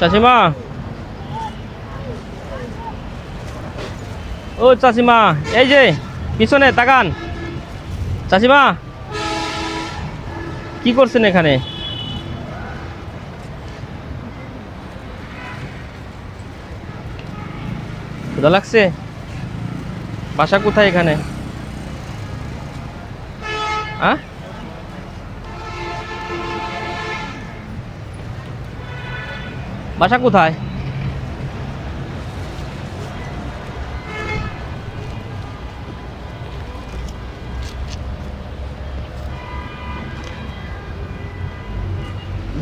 চাচিমা। ও চাচিমা, এই যে, পিছনে তাকান। চাচিমা, কি করছেন এখানে? ক্ষুধা লাগছে? বাসা কোথায় এখানে? হ্যাঁ বাসা কোথায়?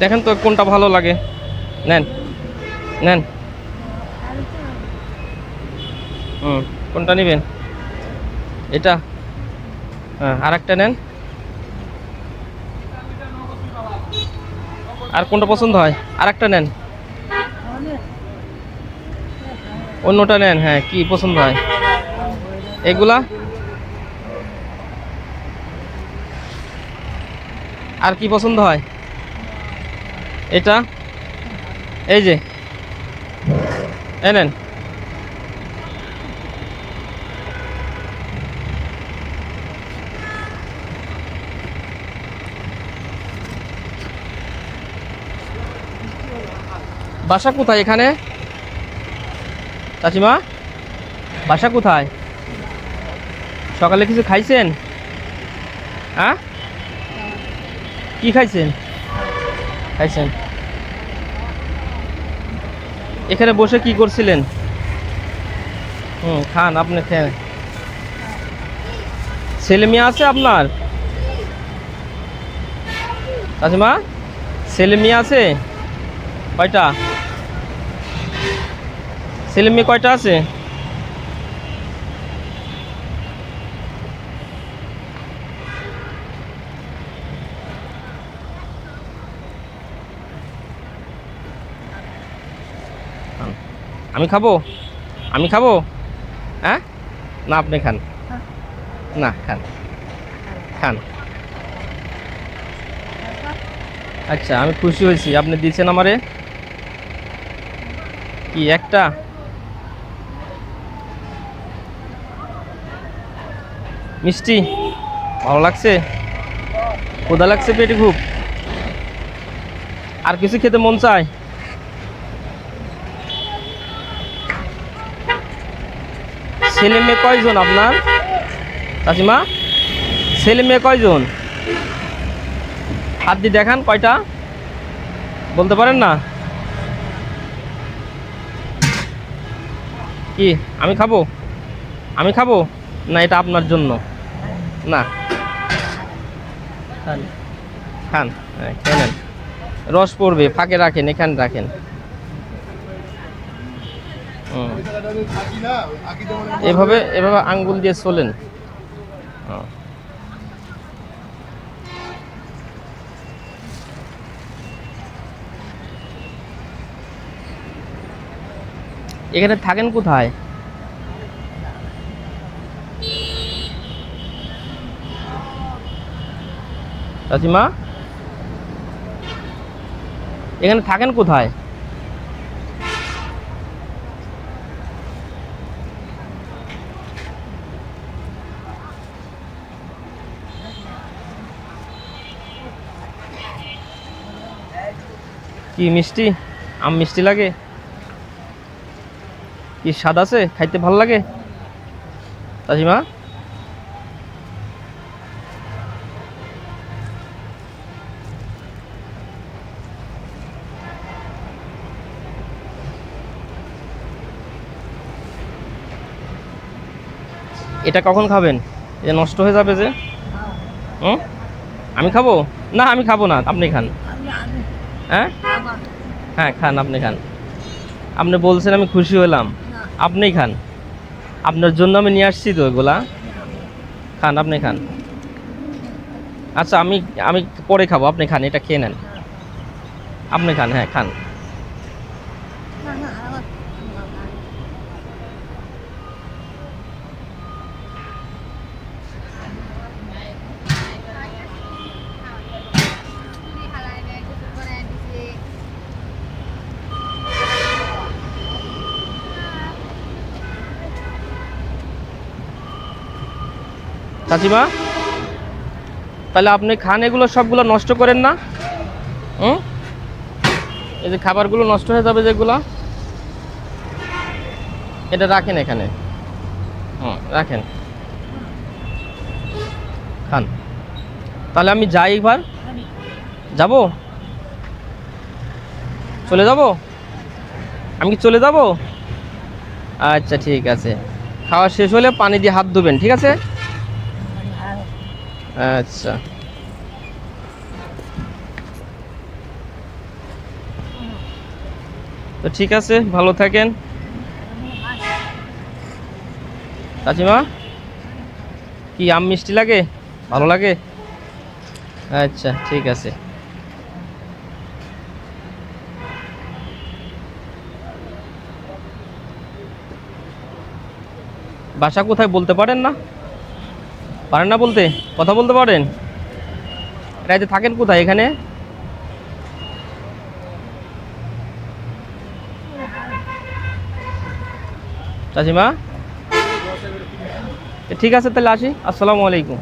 দেখেন তো কোনটা ভালো লাগে। নেন নেন। হুম, কোনটা নেবেন? এটা। হ্যাঁ আর একটা নেন। আর কোনটা পছন্দ হয়? আর একটা নেন। অন্যটা নেন হ্যাঁ কি পছন্দ হয়? এগুলা? আর কি পছন্দ হয়? এটা? এই যে। এই নেন। বাসা কোথায় এখানে? চাচিমা বাসা কোথায়? সকালে কিছু খাইছেন? হ্যাঁ? কি খাইছেন? খাইছেন। এখানে বসে কি করছিলেন? হুম, খান, আপনি খেয়ে ছেলে মেয়ে আছে আপনার? চাচিমা ছেলে মেয়ে আছে? কয়টা? ছেলে মেয়ে কয়টা আছে? আমি খাব? আমি খাব? হ্যাঁ? না, আপনি খান। না, খান। খান। আচ্ছা আমি খুশি হয়েছি। আপনি দিয়েছেন আমারে? কি, একটা? মিষ্টি, ভালো লাগছে? ক্ষুধা লাগছে পেটে খুব। আর কিছু খেতে মন চায়? ছেলে মেয়ে কয়জন আপনার? কাকিমা ছেলে মেয়ে কয়জন? হাত দিয়ে দেখান কয়টা? বলতে পারেন না? কি, আমি খাব? আমি খাব? না, এটা আপনার জন্য। না। খান। খান হ্যাঁ, রস পড়বে ফাঁকে রাখেন এখানে রাখেন। এভাবে এভাবে আঙ্গুল দিয়ে চলেন। এখানে থাকেন কোথায়? চাচিমা এখানে থাকেন কোথায়? কি মিষ্টি? আম মিষ্টি লাগে? কি স্বাদ আছে? খাইতে ভালো লাগে? চাচিমা এটা কখন খাবেন? এ নষ্ট হয়ে যাবে যে। হুম? আমি খাব? না, আমি খাব না, আপনি খান। হ্যাঁ? হ্যাঁ খান, আপনি খান। আপনি বলছেন আমি খুশি হলাম। আপনিই খান। আপনার জন্য আমি নিয়ে আসছি তো এগুলা। খান, আপনি খান। আচ্ছা আমি আমি পরে খাব, আপনি খান, এটা খেয়ে নেন। আপনি খান হ্যাঁ খান। চাচিমা তাহলে আপনি খান, এগুলো সবগুলো নষ্ট করেন না। হুম? এই যে খাবারগুলো নষ্ট হয়ে যাবে যেগুলো, এটা রাখেন এখানে। হুম, রাখেন। খান। তাহলে আমি যাই এবার যাব? চলে যাব? আমি কি চলে যাব? আচ্ছা ঠিক আছে। খাওয়া শেষ হলে পানি দিয়ে হাত ধুবেন, ঠিক আছে? আচ্ছা। তো ঠিক আছে, ভালো থাকেন। চাচিমা কি আম মিষ্টি লাগে? ভালো লাগে? আচ্ছা ঠিক আছে। বাসা কোথায় বলতে পারেন না? পারেন না বলতে? কথা বলতে পারেন? রাইতে থাকেন কোথায় এখানে? চাচিমা? ঠিক আছে তাহলে আসি। আসসালামু আলাইকুম।